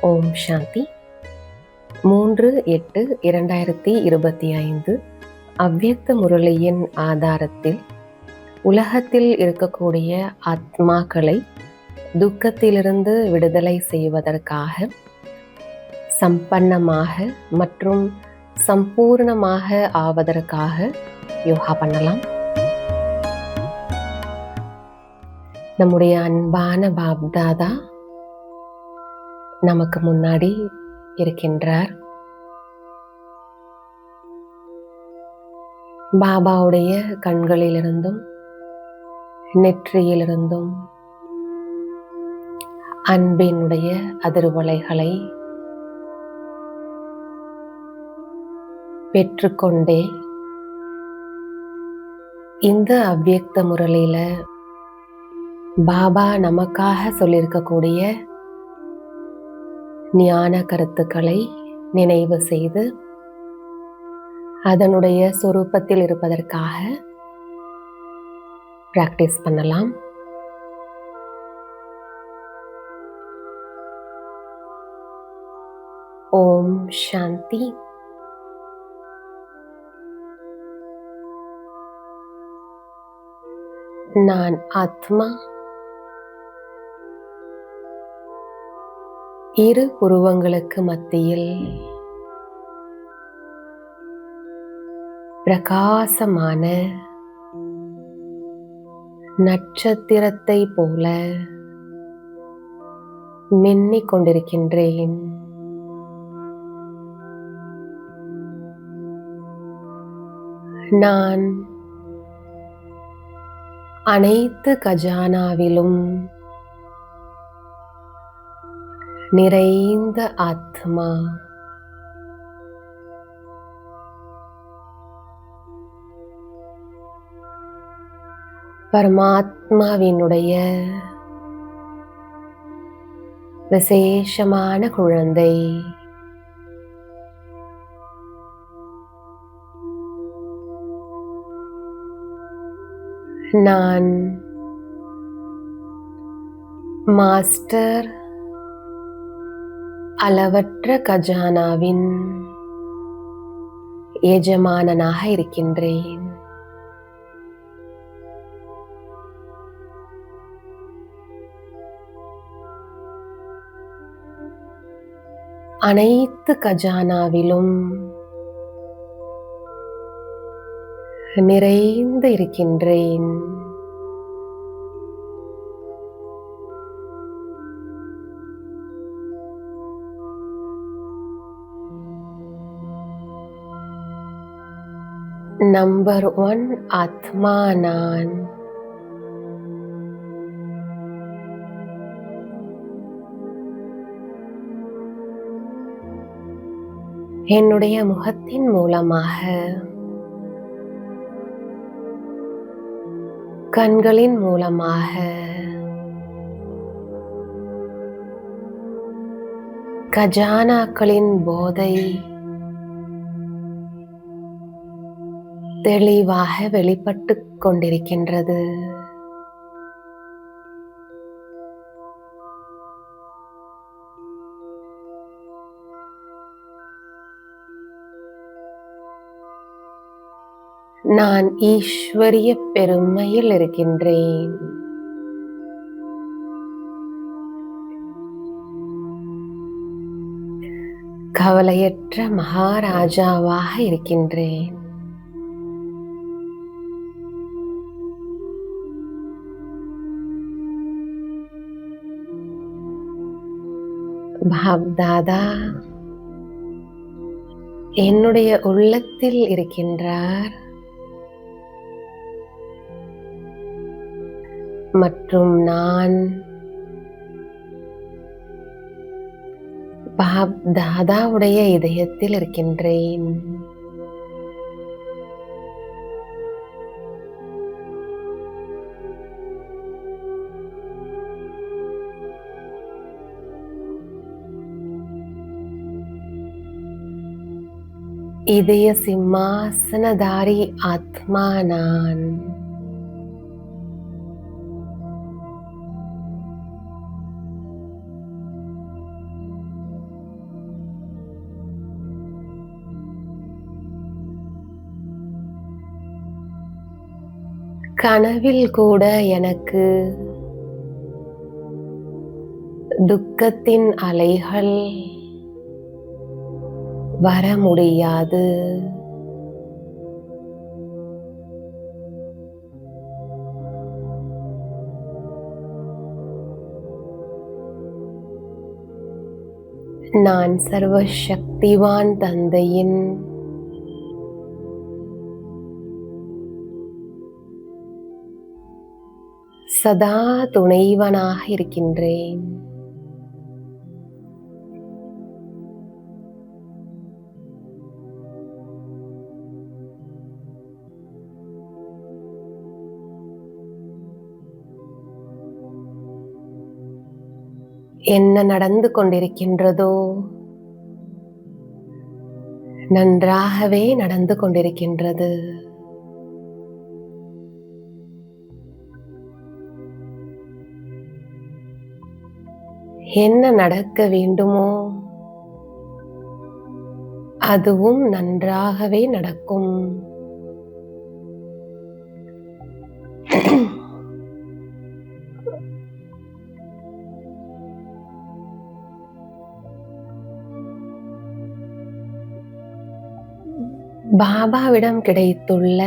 ஓம் சாந்தி. மூன்று எட்டு இரண்டாயிரத்தி இருபத்தி ஐந்து அவ்வியக்த முரளியின் ஆதாரத்தில் உலகத்தில் இருக்கக்கூடிய ஆத்மாக்களை துக்கத்திலிருந்து விடுதலை செய்வதற்காக சம்பன்னமாக மற்றும் சம்பூர்ணமாக ஆவதற்காக யோகா பண்ணலாம். நம்முடைய அன்பான பாப்தாதா நமக்கு முன்னாடி இருக்கின்றார். பாபாவுடைய கண்களிலிருந்தும் நெற்றியிலிருந்தும் அன்பினுடைய அதிர்வலைகளை பெற்றுக்கொண்டே இந்த அவ்வியக்த முரளியில பாபா நமக்காக சொல்லியிருக்கக்கூடிய ஞான கருத்துக்களை நினைவு செய்து அதனுடைய சொரூபத்தில் இருப்பதற்காக பிராக்டிஸ் பண்ணலாம். ஓம் சாந்தி. நான் ஆத்மா. இரு புருவங்களுக்கு மத்தியில் பிரகாசமான நட்சத்திரத்தை போல மின்னிக் கொண்டிருக்கின்றேன். நான் அனைத்து கஜானாவிலும் நிறைந்த ஆத்மா. பரமாத்மாவினுடைய விசேஷமான குழந்தை. நான் மாஸ்டர் அளவற்ற கஜானாவின் எஜமானனாக இருக்கின்றேன். அனைத்து கஜானாவிலும் நிறைந்து இருக்கின்றேன். நம்பர் ஒன் ஆத்மா நான் என்னுடைய முகத்தின் மூலமாக கண்களின் மூலமாக கஜானாக்களின் போதை தெளிவாக வெளிப்பட்டு கொண்டிருக்கின்றது. நான் ஈஸ்வரிய பெருமையில் இருக்கின்றேன். கவலையற்ற மகாராஜாவாக இருக்கின்றேன். பாப்தாதா என்னுடைய உள்ளத்தில் இருக்கின்றார். மற்றும் நான் பாப் தாதாவுடைய இதயத்தில் இருக்கின்றேன். இதய சிம்மாசனதாரி ஆத்மா நான். கனவில் கூட எனக்கு துக்கத்தின் அலைகள் வர முடியாது நான் சர்வ சக்திவான் தந்தையின் சதா துணைவனாக இருக்கின்றேன். என்ன நடந்து கொண்டிருக்கின்றதோ? நன்றாகவே நடந்து கொண்டிருக்கின்றது. என்ன நடக்க வேண்டுமோ? அதுவும் நன்றாகவே நடக்கும். பாபாவிடம் கிடைத்துள்ள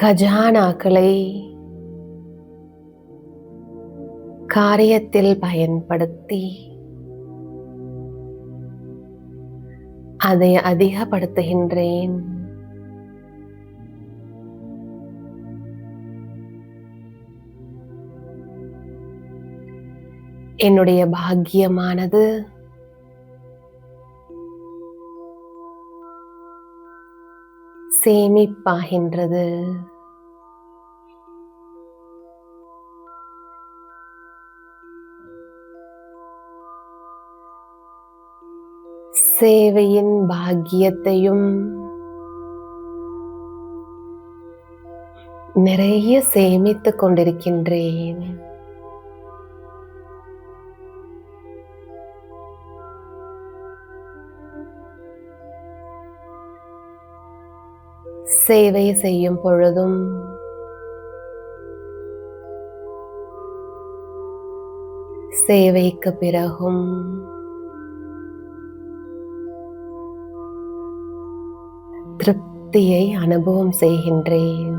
கஜானாக்களை காரியத்தில் பயன்படுத்தி அதை அதிகப்படுத்துகின்றேன். என்னுடைய பாக்கியமானது சேமிப்பாகின்றது. சேவையின் பாக்கியத்தையும் நிறைய சேமித்துக் கொண்டிருக்கின்றேன். சேவை செய்யும் பொழுதும் சேவைக்கு பிறகும் திருப்தியை அனுபவம் செய்கின்றேன்.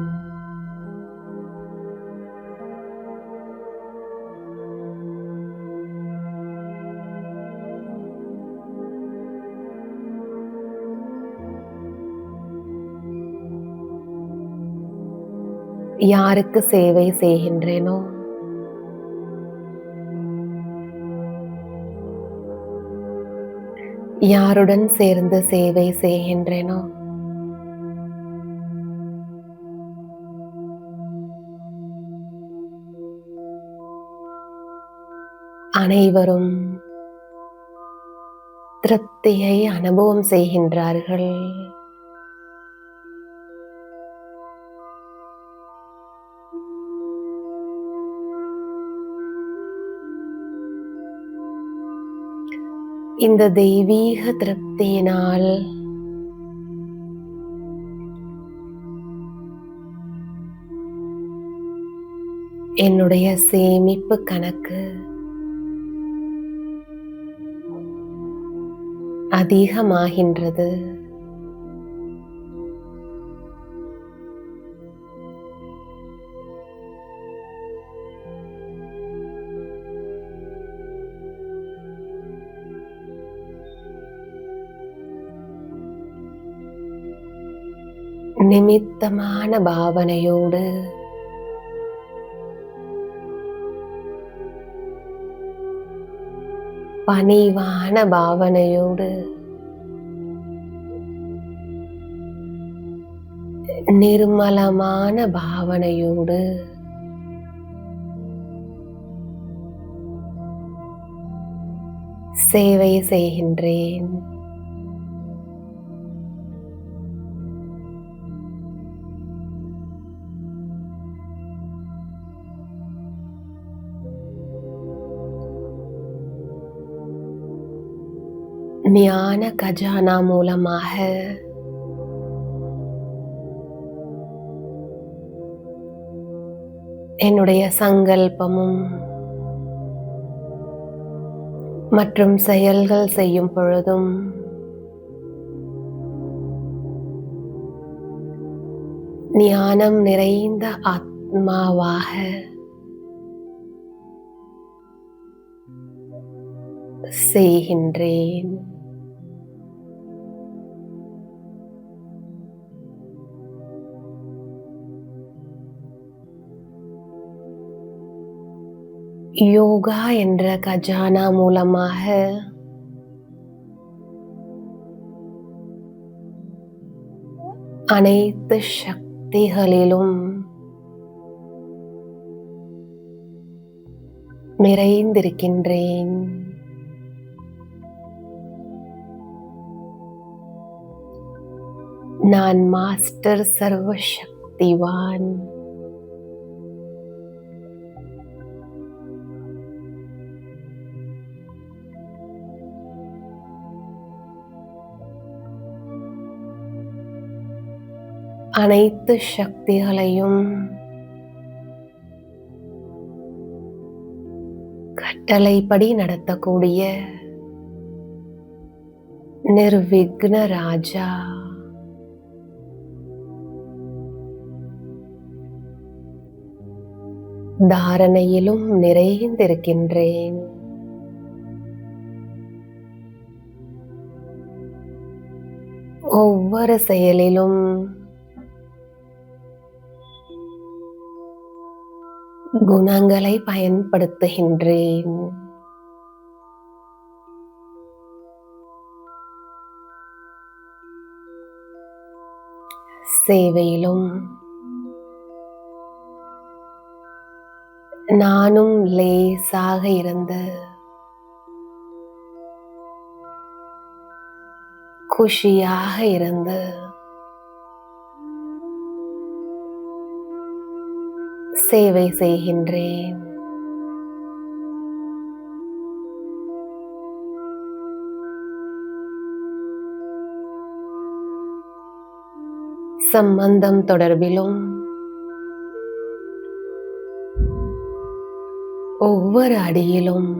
யாருக்கு சேவை செய்கின்றேனோ? யாருடன் சேர்ந்து சேவை செய்கின்றேனோ? அனைவரும் திருப்தியை அனுபவம் செய்கின்றார்கள். இந்த தெய்வீக திருப்தியினால். என்னுடைய சேமிப்பு கணக்கு அதிகமாகின்றது. நிமித்தமான பாவனையோடு பணிவான பாவனையோடு நிர்மலமான பாவனையோடு சேவை செய்கின்றேன் ஞான கஜானா மூலமாக. என்னுடைய சங்கல்பமும் மற்றும் செயல்கள் செய்யும் பொழுதும் ஞானம் நிறைந்த ஆத்மாவாக செய்கின்றேன். யோகா என்ற கஜானா மூலமாக அனைத்து சக்திகளிலும் நிறைந்திருக்கின்றேன். நான் மாஸ்டர் சர்வ அனைத்து சக்திகளையும் கட்டளைப்படி நடத்தக்கூடிய நிர்விக்ன ராஜா. தாரணையிலும் நிறைந்திருக்கின்றேன். ஒவ்வொரு செயலிலும் குணங்களை பயன்படுத்துகின்றேன். சேவையிலும் நானும் லேசாக இருந்து குஷியாக இருந்து சேவை செய்கின்றேன். சம்பந்தம் தொடர்பிலும் ஒவ்வொரு அடியிலும்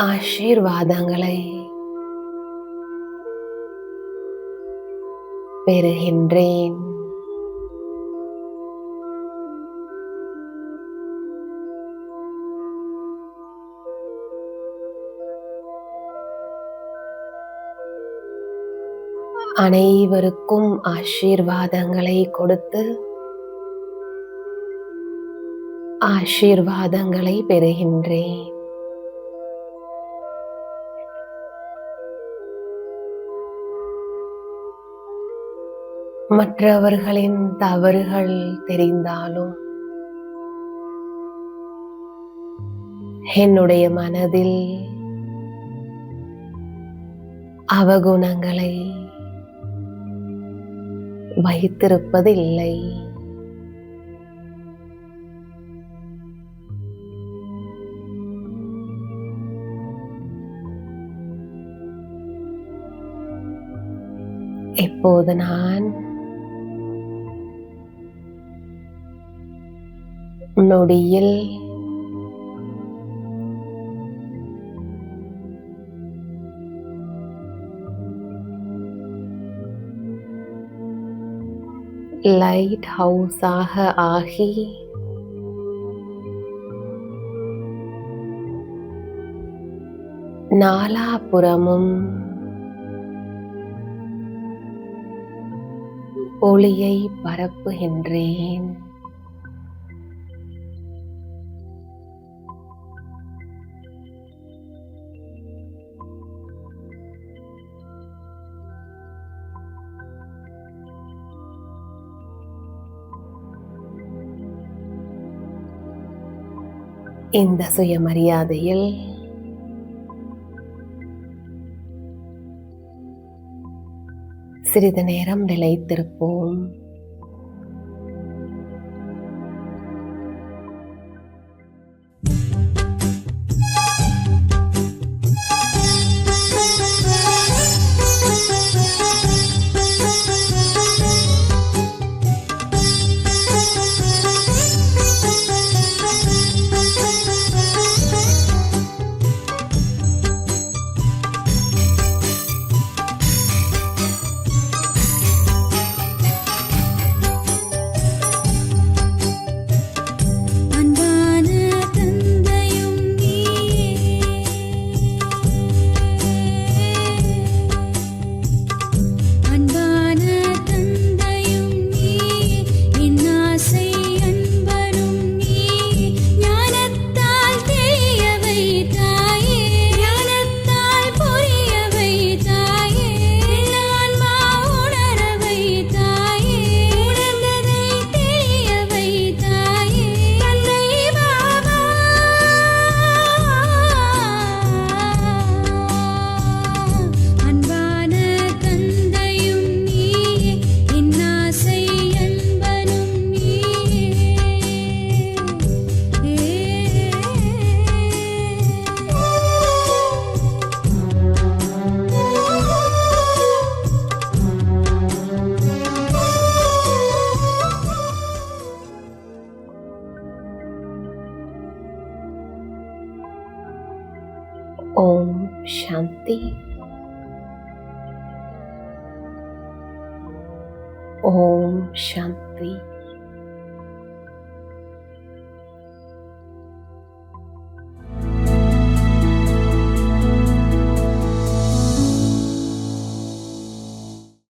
ஆசீர்வாதங்களை பெறுகின்றேன். அனைவருக்கும் ஆசீர்வாதங்களை கொடுத்து ஆசீர்வாதங்களை பெறுகின்றேன். மற்றவர்களின் தவறுகள் தெரிந்தாலும் என்னுடைய மனதில் அவகுணங்களை வைத்திருப்பதில்லை. இப்போது நான் நொடியில். லைட் ஹவுஸாக ஆகி நாலாபுறமும் ஒளியை பரப்புகின்றேன். இந்த சுயமரியாதையில் சிறிது நேரம் நிலைத்திருப்போம் சாந்தி ஓம் சாந்தி